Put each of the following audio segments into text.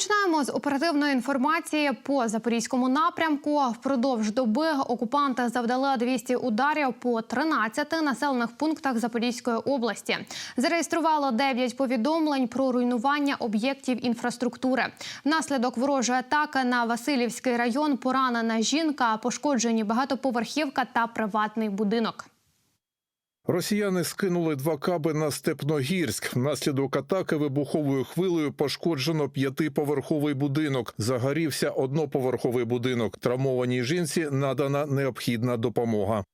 Розпочинаємо з оперативної інформації по запорізькому напрямку. Впродовж доби окупанти завдали 200 ударів по 13 населених пунктах Запорізької області. Зареєструвало 9 повідомлень про руйнування об'єктів інфраструктури. Внаслідок ворожої атаки на Васильівський район поранена жінка, пошкоджені багатоповерхівка та приватний будинок. Росіяни скинули два каби на Степногірськ. Внаслідок атаки вибуховою хвилею пошкоджено п'ятиповерховий будинок. Загорівся одноповерховий будинок. Травмованій жінці надана необхідна допомога.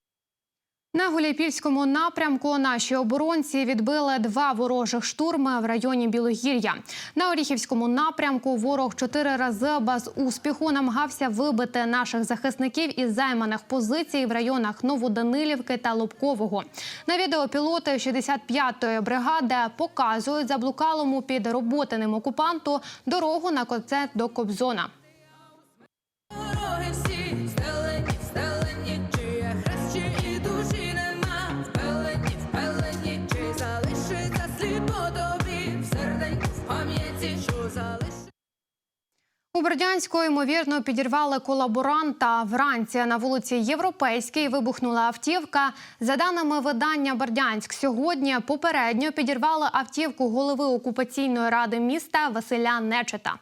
На Гуляйпільському напрямку наші оборонці відбили два ворожих штурми в районі Білогір'я. На Оріхівському напрямку ворог чотири рази без успіху намагався вибити наших захисників із займаних позицій в районах Новоданилівки та Лобкового. На відео пілоти 65-ї бригади показують заблукалому під роботиним окупанту дорогу на концерт до Кобзона. Залишиться слід тобі в серденьку, в пам'яті, що залишиться. У Бердянську ймовірно підірвали колаборанта. Вранці на вулиці Європейській вибухнула автівка. За даними видання Бердянськ, сьогодні попередньо підірвали автівку голови окупаційної ради міста Василя Нечета.